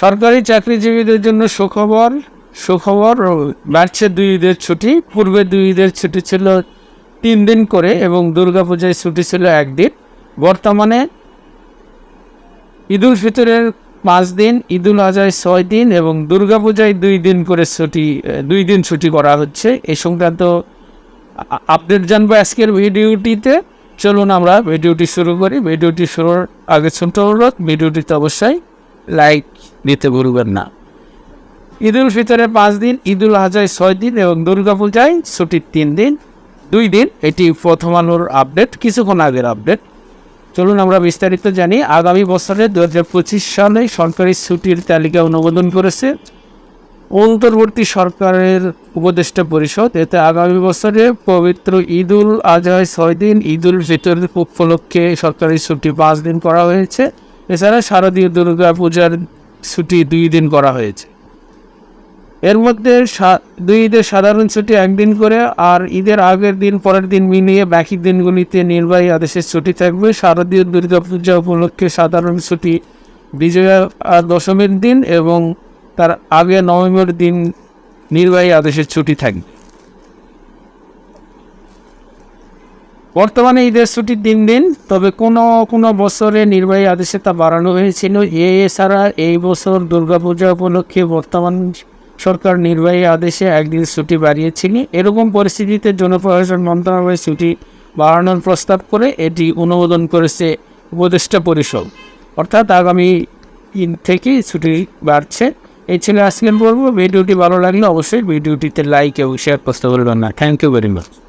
সরকারি চাকরিজীবীদের জন্য সুখবর সুখবর বাড়ছে দুই ঈদের ছুটি। পূর্বে দুই ঈদের ছুটি ছিল তিন দিন করে এবং দুর্গাপূজায় ছুটি ছিল একদিন। বর্তমানে ঈদুল ফিতরের পাঁচ দিন, ঈদুল আজহায় ছয় দিন এবং দুর্গাপূজায় দুই দিন করে ছুটি, দুই দিন ছুটি করা হচ্ছে। এই সংক্রান্ত আপডেট জানব আজকের ভিডিওটিতে। চলুন আমরা ভিডিওটি শুরু করি। ভিডিওটি শুরুর আগে ছোট অনুরোধ, ভিডিওটিতে অবশ্যই লাইক দিতে ভুলবেন না। ঈদুল ফিতরের পাঁচ দিন, ঈদুল আজহায় ছয় দিন এবং দুর্গাপূজায় ছুটির তিন দিন, দুই দিন। এটি প্রথম আলোর আপডেট, কিছুক্ষণ আগের আপডেট। চলুন আমরা বিস্তারিত জানি, আগামী বছরে দু হাজার পঁচিশ সালে সরকারি ছুটির তালিকা অনুমোদন করেছে। অন্তর্বর্তী সরকারের উপদেষ্টা পরিষদ, এতে আগামী বছরে পবিত্র ঈদুল আজহায় ছয় দিন, ঈদুল ফিতরের উপলক্ষে সরকারি ছুটি পাঁচ দিন করা হয়েছে। এছাড়া শারদীয় দুর্গা পূজার ছুটি দুই দিন করা হয়েছে। এর মধ্যে দুই ঈদের সাধারণ ছুটি একদিন করে আর ঈদের আগের দিন, পরের দিন মিলিয়ে বাকি দিনগুলিতে নির্বাহী আদেশের ছুটি থাকবে। শারদীয় দুর্গা পূজা উপলক্ষে সাধারণ ছুটি বিজয়া দশমীর দিন এবং তার আগে নভেম্বর দিন নির্বাহী আদেশের ছুটি থাকবে। বর্তমানে ঈদের ছুটি তিন দিন, তবে কোনো কোনো বছরে নির্বাহী আদেশে তা বাড়ানো হয়েছিল। এছাড়া এই বছর দুর্গাপূজা উপলক্ষে বর্তমান সরকার নির্বাহী আদেশে একদিন ছুটি বাড়িয়েছিল। এরকম পরিস্থিতিতে জনপ্রশাসন মন্ত্রণালয় ছুটি বাড়ানোর প্রস্তাব করে এটি অনুমোদন করেছে উপদেষ্টা পরিষদ। অর্থাৎ আগামী দিন থেকেই ছুটি বাড়ছে। এই ছিল আজকের পর্ব। ভিডিওটি ভালো লাগলে অবশ্যই ভিডিওটিতে লাইক এবং শেয়ার করতে বলবেন না থ্যাংক ইউ ভেরি মাচ